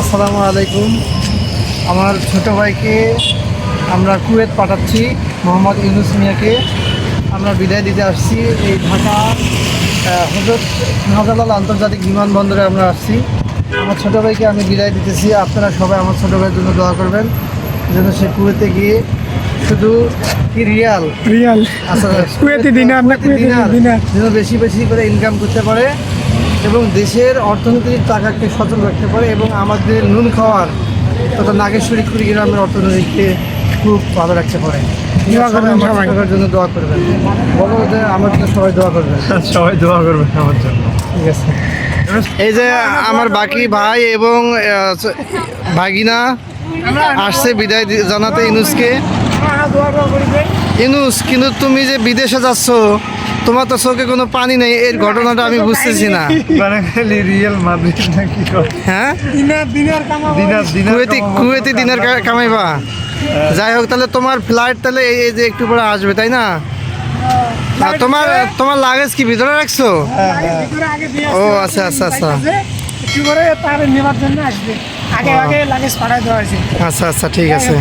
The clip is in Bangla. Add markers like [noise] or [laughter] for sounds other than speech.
আসসালামু আলাইকুম। আমার ছোট ভাইকে আমরা কুয়েত পাঠাচ্ছি মোহাম্মদ ইউনুস মিয়াকে। আমরা বিদায় দিতে আসছি এই ঢাকা হজরত শাহজালাল আন্তর্জাতিক বিমানবন্দরে আমরা আসছি। আমার ছোট ভাইকে আমি বিদায় দিতেছি। আপনারা সবাই আমার ছোট ভাইয়ের জন্য দোয়া করবেন যেন সে কুয়েতে গিয়ে শুধু কি রিয়াল? রিয়াল। আচ্ছা কুয়েতি দিনার যেন বেশি বেশি করে ইনকাম করতে পারে। এবং দেশের অর্থনৈতিক টাকাকে সচল রাখতে পারে এবং আমাদের নুন খাওয়ার তথা নাগেশ্বরী কুড়িগ্রামের অর্থনীতিকে খুব ভালো রাখতে পারে। আমার জন্য দোয়া করবেন। বলো যে আমার জন্য সবাই দোয়া করবেন। [laughs] সবাই দোয়া করবেন আমার জন্য। ঠিক আছে। এই যে আমার বাকি ভাই এবং ভাগিনা আসছে বিদায় জানাতে ইনুসকে। দোয়া দোয়া ইনুস কিন্তু তুমি যে বিদেশে যাচ্ছ তোমার তো চোখে কোনো পানি নেই এর ঘটনাটা আমি বুঝতেছি না। মানে রিয়েল মাদ্রিদ নাকি হ্যাঁ? দিনার দিনার দিনার দিনার কুয়েতি কুয়েতি দিনের কামাইবা যাই হোক তাহলে তোমার ফ্লাইট তাহলে এই এই যে একটু পরে আসবে তাই না? আর তোমার তোমার লাগেজ কি ভিতরে রাখছো? ভিতরে আগে দিয়ে ও, আচ্ছা, আচ্ছা, আচ্ছা। আছে, একটু করে তার নেবার জন্য আসবে। আগে আগে লাগেজ পাঠাই দেওয়া হয়েছে। আচ্ছা আচ্ছা ঠিক আছে।